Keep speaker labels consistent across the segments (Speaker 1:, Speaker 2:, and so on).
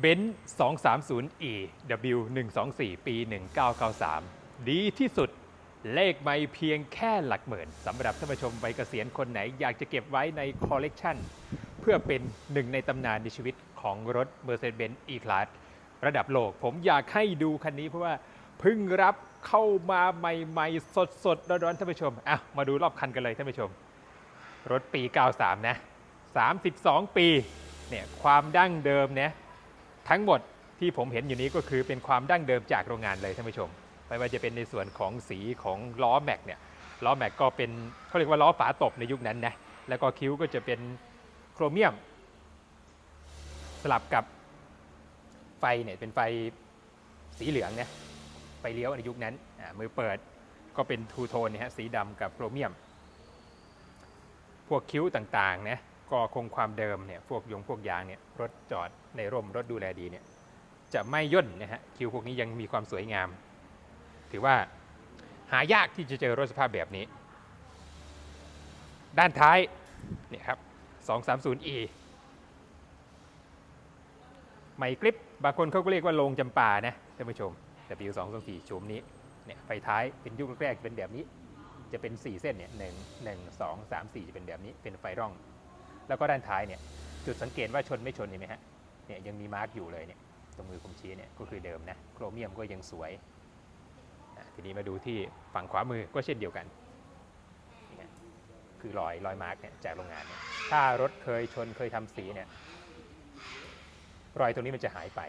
Speaker 1: เบนซ์ 230e W 124ปี 1993 ดีที่สุดเลขไม่เพียงแค่หลักหมื่นสำหรับท่านผู้ชมวัยเกษียณคนไหนอยากจะเก็บไว้ในคอลเลกชันเพื่อเป็นหนึ่งในตำนานในชีวิตของรถ Mercedes-Benz E-Class ระดับโลก ผมอยากให้ดูคันนี้เพราะว่าเพิ่งรับเข้ามาใหม่ๆ สดๆร้อนๆท่านผู้ชมอะมาดูรอบคันกันเลยท่านผู้ชม รถปี 93 นะ 32 ปีเนี่ยความดั้งเดิมเนี่ย ทั้งหมดที่ผมเห็นอยู่นี้ก็คือเป็นความดั้งเดิมจากโรงงานเลยท่านผู้ชม ไม่ว่าจะเป็นในส่วนของสีของล้อแม็กเนี่ยล้อแม็กก็เป็นเขาเรียกว่าล้อฝาตบในยุคนั้นนะแล้วก็คิ้วก็จะเป็นโครเมียม สลับกับไฟเนี่ยเป็นไฟสีเหลืองเนี่ยไฟเลี้ยวในยุคนั้นมือเปิดก็เป็นทูโทนเนี่ยฮะสีดำกับโครเมียม พวกคิ้วต่างๆนะ ก็คงความเดิมเนี่ยพวกยงพวกยางเนี่ยรถจอดในร่มรถดูแลดีเนี่ยจะไม่ย่นนะฮะคิวพวกนี้ยังมีความสวยงาม ถือว่าหายากที่จะเจอรถสภาพแบบนี้ ด้านท้ายเนี่ยครับ 230e ไมค์กริปบางคนเขาก็เรียกว่าลงจำปานะท่านผู้ชม W224 ชมนี้เนี่ยไฟท้ายเป็นยุคแรกเป็นแบบนี้ จะเป็น 4 เส้นเนี่ยหนึ่งหนึ่งสองสามสี่จะเป็นแบบนี้เป็นไฟร่อง แล้วก็ด้านท้ายเนี่ยจุดสังเกตว่าชนไม่ชนเห็นไหมฮะเนี่ยยังมีมาร์กอยู่เลยเนี่ยตรงมือผมชี้เนี่ยก็คือเดิมนะโครเมียมก็ยังสวยทีนี้มาดูที่ฝั่งขวามือก็เช่นเดียวกันคือรอยรอยมาร์กเนี่ยจากโรงงานเนี่ยถ้ารถเคยชนเคยทำสีเนี่ยรอยตรงนี้มันจะหายไป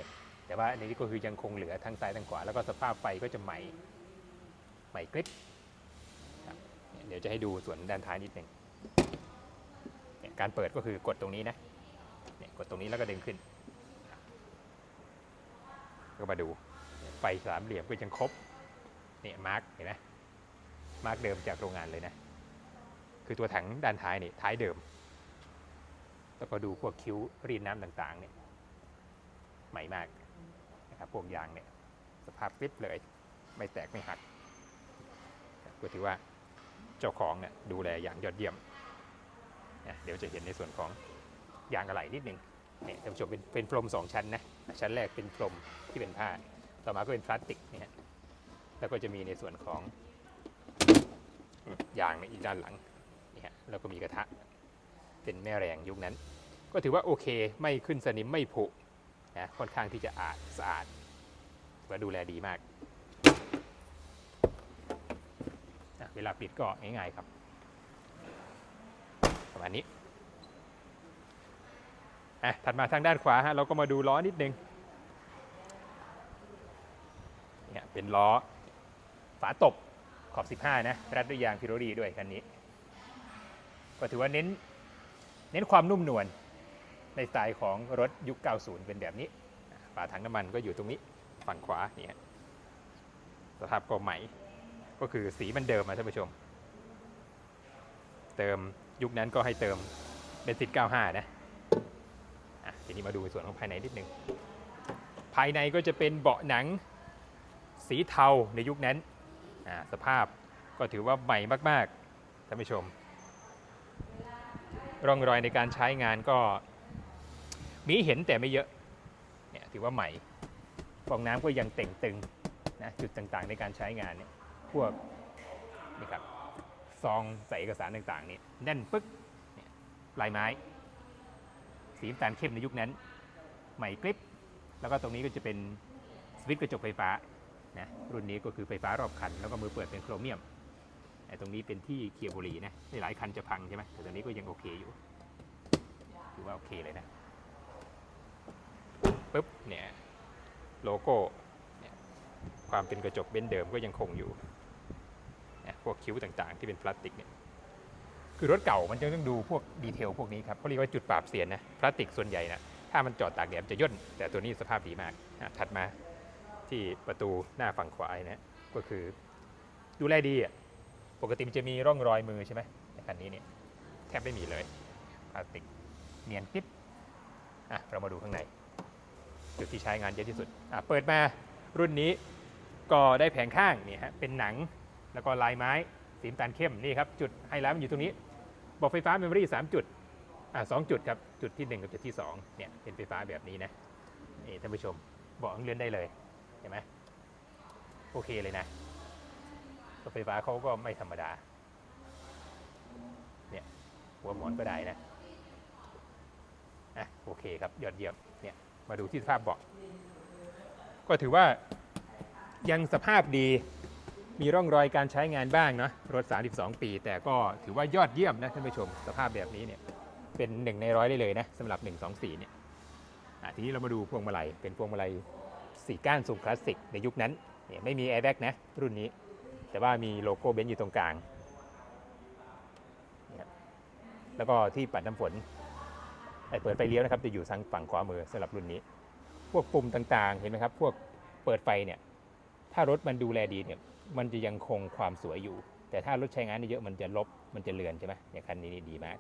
Speaker 1: แต่ว่าในนี้ก็คือยังคงเหลือทั้งซ้ายทั้งขวา แล้วก็สภาพไฟก็จะใหม่ใหม่กริบเดี๋ยวจะให้ดูส่วนด้านท้ายนิดหนึ่ง การเปิดก็คือกดตรงนี้นะเนี่ยกดตรงนี้แล้วก็ดึงขึ้น ก็มาดูไฟสามเหลี่ยมก็ยังครบเนี่ยมาร์กเห็นไหมมาร์กเดิมจากโรงงานเลยนะ คือตัวถังด้านท้ายนี่ท้ายเดิม แล้วก็ดูพวกคิ้วรีดน้ำต่างๆเนี่ยใหม่มากนะครับพวกยางเนี่ยสภาพฟิตเลย ไม่แตกไม่หักก็ถือว่าเจ้าของเนี่ยดูแลอย่างยอดเยี่ยม นะเดี๋ยวจะเห็นในส่วนของยางอะไหล่นิดนึงเนี่ยท่านผู้ชมเป็นเป็นพรมสองชั้นนะชั้นแรกเป็นพรมที่เป็นผ้า ต่อมาก็เป็นพลาสติกเนี่ยแล้วก็จะมีในส่วนของยางในอีกด้านหลังนี่ฮะแล้วก็มีกระทะเป็นแม่แรงยุคนั้น ก็ถือว่าโอเคไม่ขึ้นสนิมไม่ผุนะค่อนข้างที่จะอาดสะอาดว่าดูแลดีมาก เวลาปิดก็ง่ายๆครับ ประมาณนี้อะถัดมาทางด้านขวาฮะเราก็มาดูล้อนิดนึงเนี่ยเป็นล้อฝาตบขอบ 15 นะรัดด้วยยางพิโรดีด้วยคันนี้ ก็ถือว่าเน้นเน้นความนุ่มนวลในสไตล์ของรถยุค 90 เป็นแบบนี้ ฝาถังน้ำมันก็อยู่ตรงนี้ฝั่งขวาเนี่ยสภาพก็ใหม่ ก็คือสีมันเดิมมาท่านผู้ชม เติม ยุคนั้นก็ให้เติมเป็นสิทธิ์95 นะอะทีนี้มาดูในส่วนของภายในนิดนึง ภายในก็จะเป็นเบาะหนังสีเทาในยุคนั้นอ่าสภาพก็ถือว่าใหม่มากๆท่านผู้ชม ร่องรอยในการใช้งานก็มีเห็นแต่ไม่เยอะเนี่ยถือว่าใหม่ฟองน้ำก็ยังเต่งตึงนะจุดต่างๆในการใช้งานเนี่ยพวกนี่ครับ ซองใส่เอกสารต่างๆนี่แน่นปึ๊กลายไม้ สีน้ำตาลเข้มในยุคนั้น ใหม่กริบแล้วก็ตรงนี้ก็จะเป็นสวิตช์กระจกไฟฟ้านะรุ่นนี้ก็คือไฟฟ้ารอบคัน แล้วก็มือเปิดเป็นโครเมียมไอ้ตรงนี้เป็นที่เคียบุหรี่นะหลายคันจะพังใช่ไหมแต่ตรงนี้ก็ยังโอเคอยู่ถือว่าโอเคเลยนะปึ๊บเนี่ยโลโก้ความเป็นกระจกเบนซ์เดิมก็ยังคงอยู่ นะพวกคิ้วต่างๆ ที่เป็นพลาสติกเนี่ยคือรถเก่ามันจะต้องดูพวกดีเทลพวกนี้ครับเขาเรียกว่าจุดปราบเสียนนะพลาสติกส่วนใหญ่นะถ้ามันจอดตากแดดจะย่นแต่ตัวนี้สภาพดีมากถัดมาที่ประตูหน้าฝั่งขวานะก็คือดูแลดีอะปกติมันจะมีร่องรอยมือใช่ไหมในคันนี้เนี่ยแทบไม่มีเลยพลาสติกเนียนกิ๊บอะเรามาดูข้างในจุดที่ใช้งานเยอะที่สุดอะเปิดมารุ่นนี้ก็ได้แผงข้างนี่ฮะเป็นหนัง แล้วก็ลายไม้สีน้ำตาลเข้มนี่ครับจุดไฮไลท์มันอยู่ตรงนี้บอกไฟฟ้าเมมโมรี่3จุดอ่าสองจุดครับจุดที่ 1 กับจุดที่2เนี่ยเป็นไฟฟ้าแบบนี้นะนี่ท่านผู้ชมบาะเลื่อนได้เลยเห็นไหมโอเคเลยนะรถไฟฟ้าเขาก็ไม่ธรรมดาเนี่ยหัวหมอนก็ได้นะอะโอเคครับยอดเยี่ยมเนี่ยมาดูที่สภาพเบาะก็ถือว่ายังสภาพดี มีร่องรอยการใช้งานบ้างเนาะรถ 32 ปี แต่ก็ถือว่ายอดเยี่ยมนะท่านผู้ชมสภาพแบบนี้เนี่ยเป็นหนึ่งในร้อยได้เลยนะสำหรับ 124 เนี่ยอะทีนี้เรามาดูพวงมาลัยเป็นพวงมาลัยสี่ก้านทรงคลาสสิกในยุคนั้นเนี่ยไม่มีแอร์แบ็กนะรุ่นนี้ แต่ว่ามีโลโก้เบนซ์อยู่ตรงกลาง แล้วก็ที่ปัดน้ำฝนไอเปิดไฟเลี้ยวนะครับจะอยู่ทางฝั่งขวามือสำหรับรุ่นนี้ พวกปุ่มต่างๆ เห็นไหมครับ พวกเปิดไฟเนี่ยถ้ารถมันดูแลดีเนี่ย มันจะยังคงความสวยอยู่ แต่ถ้ารถใช้งานเยอะมันจะลบมันจะเลือนใช่ไหมอย่างคันนี้นี่ดีมาก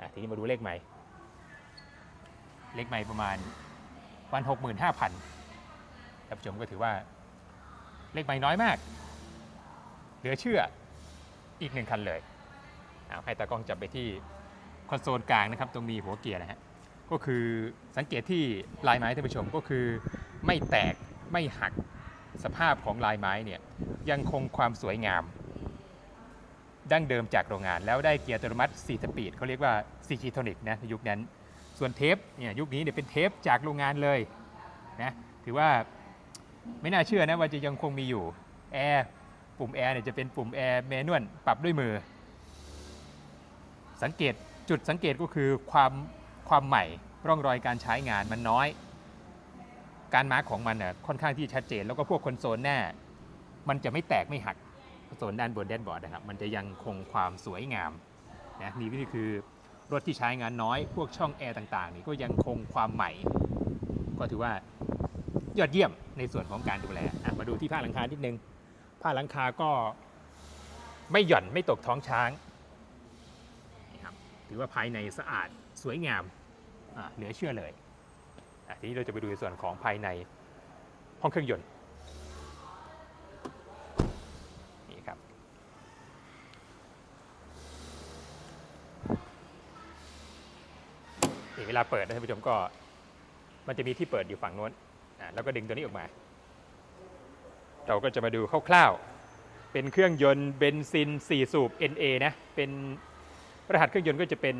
Speaker 1: อะทีนี้มาดูเลขใหม่ เลขใหม่ประมาณวันหกหมื่นห้าพันท่านผู้ชมก็ถือว่าเลขใหม่น้อยมาก เหลือเชื่ออีกหนึ่งคันเลยเอาให้ตากล้องจับไปที่คอนโซลกลางนะครับ ตรงมีหัวเกียร์นะฮะก็คือสังเกตที่ลายไม้ท่านผู้ชมก็คือไม่แตกไม่หัก สภาพของลายไม้เนี่ยยังคงความสวยงาม ดั้งเดิมจากโรงงาน แล้วได้เกียร์อัตโนมัติ4สปีดเขาเรียกว่าซีคีโทนิกนะในยุคนั้น ส่วนเทปเนี่ยยุคนี้เนี่ยเป็นเทปจากโรงงานเลยนะถือว่าไม่น่าเชื่อนะว่าจะยังคงมีอยู่แอร์ปุ่มแอร์เนี่ยจะเป็นปุ่มแอร์แมนวลปรับด้วยมือ สังเกตจุดสังเกตก็คือความความใหม่ร่องรอยการใช้งานมันน้อย การมาร์กของมันน่ะค่อนข้างที่ชัดเจน แล้วก็พวกคอนโซลหน้า มันจะไม่แตกไม่หักโซลด้านบนแดนบอร์ดนะครับ มันจะยังคงความสวยงามนะนี่ก็คือรถที่ใช้งานน้อย พวกช่องแอร์ต่างๆ นี่ก็ยังคงความใหม่ ก็ถือว่ายอดเยี่ยมในส่วนของการดูแลมาดูที่ผ้าหลังคานิดนึงผ้าหลังคาก็ไม่หย่อนไม่ตกท้องช้างนะครับถือว่าภายในสะอาดสวยงามอะเหลือเชื่อเลย ทีนี้เราจะไปดูในส่วนของภายในห้องเครื่องยนต์นี่ครับเวลาเปิดนะท่านผู้ชมก็มันจะมีที่เปิดอยู่ฝั่งโน้นแล้วก็ดึงตัวนี้ออกมา เราก็จะมาดูคร่าวๆ เป็นเครื่องยนต์เบนซิน 4 สูบ NA นะ เป็นรหัสเครื่องยนต์ก็จะเป็น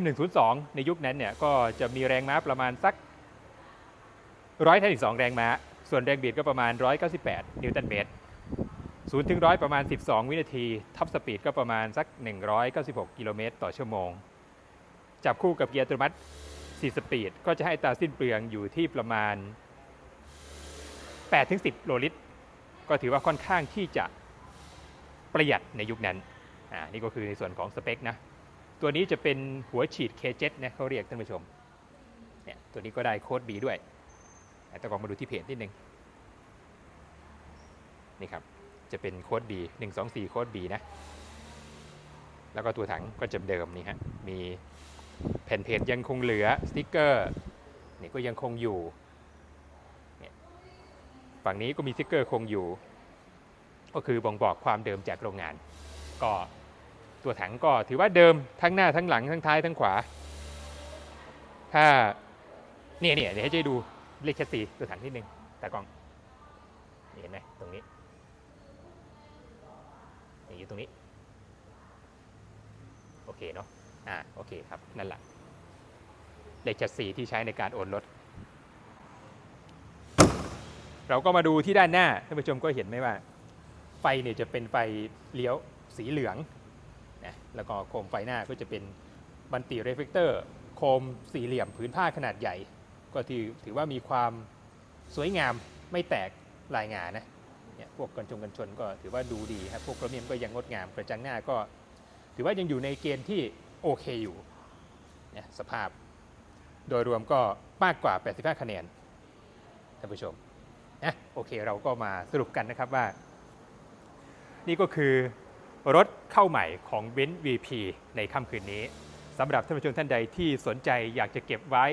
Speaker 1: M102 ในยุคนั้นเนี่ยก็จะมีแรงม้าประมาณสัก 152แรงม้า ส่วนแรงบิดก็ประมาณ 198 นิวตันเมตรศูนย์ถึงร้อยประมาณ 12 วินาที ท็อปสปีดก็ประมาณสัก 196 กิโลเมตรต่อชั่วโมง จับคู่กับเกียร์อัตโนมัติ 4 สปีด ก็จะให้ตาสิ้นเปลืองอยู่ที่ประมาณ 8-10 โลลิตร ก็ถือว่าค่อนข้างที่จะประหยัดในยุคนั้น อ่า นี่ก็คือในส่วนของสเปคนะ ตัวนี้จะเป็นหัวฉีด K7 นะเขาเรียกท่านผู้ชม เนี่ย ตัวนี้ก็ได้โค้ด B ด้วย แต่กองมาดูที่เพจนิดนึงนี่ครับ จะเป็นโค้ด B 124 โค้ด B นะ แล้วก็ตัวถังก็จะเดิมนี่ฮะ มีแผ่นเพจยังคงเหลือสติกเกอร์นี่ก็ยังคงอยู่ฝั่งนี้ก็มีสติกเกอร์คงอยู่ ก็คือบ่งบอกความเดิมจากโรงงาน ก็ตัวถังก็ถือว่าเดิมทั้งหน้าทั้งหลังทั้งท้ายทั้งขวา ถ้าเนี่ยเนี่ยเดี๋ยวให้เจ๊ดู เลขแคสซีตัวถังนิดนึงตากล้องเห็นไหมตรงนี้นี่อยู่ตรงนี้ โอเคเนาะอ่าโอเคครับ นั่นแหละเลขแคสซีที่ใช้ในการโอนรถ เราก็มาดูที่ด้านหน้าท่านผู้ชมก็เห็นไหมว่า ไฟเนี่ยจะเป็นไฟเลี้ยวสีเหลืองนะแล้วก็โคมไฟหน้าก็จะเป็นบันติเรฟเฟกเตอร์ โคมสี่เหลี่ยมผืนผ้าขนาดใหญ่ ก็ถือถือว่ามีความสวยงามไม่แตกลายงานนะเนี่ยพวกกันชงกันชนก็ถือว่าดูดีครับพวกกระเมียมก็ยังงดงามกระจังหน้าก็ ถือว่ายังอยู่ในเกณฑ์ที่โอเคอยู่เนี่ยสภาพโดยรวมก็มากกว่า 85 คะแนนท่านผู้ชมนะโอเคเราก็มาสรุปกันนะครับว่า นี่ก็คือรถเข้าใหม่ของ b e n z VP ในค่ำคืนนี้สำหรับท่านผู้ชมท่านใดที่สนใจอยากจะเก็บไว้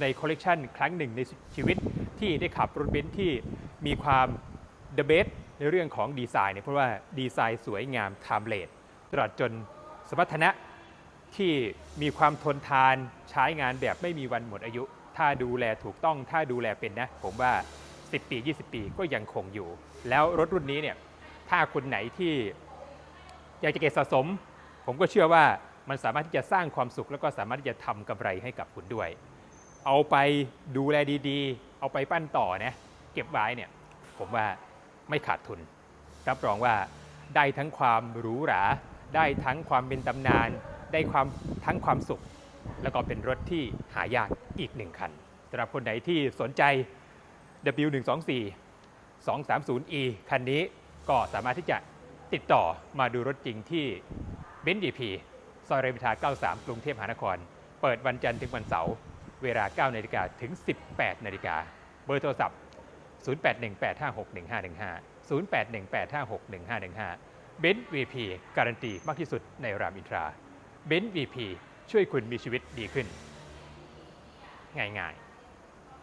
Speaker 1: ในคอลเลกชันครั้งหนึ่งในชีวิตที่ได้ขับรถเบนซ์ที่มีความ the best ในเรื่องของดีไซน์เนี่ยเพราะว่าดีไซน์สวยงามไทม์เลสตลอดจนสมรรถนะที่มีความทนทานใช้งานแบบไม่มีวันหมดอายุ ถ้าดูแลถูกต้องถ้าดูแลเป็นนะ ผมว่า 10 ปี 20 ปีก็ยังคงอยู่ แล้วรถรุ่นนี้เนี่ยถ้าคนไหนที่อยากจะเก็บสะสม ผมก็เชื่อว่ามันสามารถที่จะสร้างความสุข แล้วก็สามารถที่จะทำกำไรให้กับคุณด้วย เอาไปดูแลดีๆ เอาไปปั้นต่อนะเก็บไว้เนี่ยผมว่าไม่ขาดทุน รับรองว่าได้ทั้งความหรูหรา ได้ทั้งความเป็นตำนาน ได้ความทั้งความสุข แล้วก็เป็นรถที่หายากอีกหนึ่งคันสำหรับคนไหนที่สนใจ W124 230e คันนี้ก็สามารถที่จะติดต่อมาดูรถจริงที่เบนซ์ดีพีซอยเรมิทา93 กรุงเทพมหานคร เปิดวันจันทร์ถึงวันเสาร์ เวลา 9 นาฬิกาถึง 18 นาฬิกา เบอร์โทรศัพท์ 0818561515 0818561515 เบนซ์วีพีการันตีมากที่สุดในรามอินทราเบนซ์วีพีช่วยคุณมีชีวิตดีขึ้น ง่ายๆ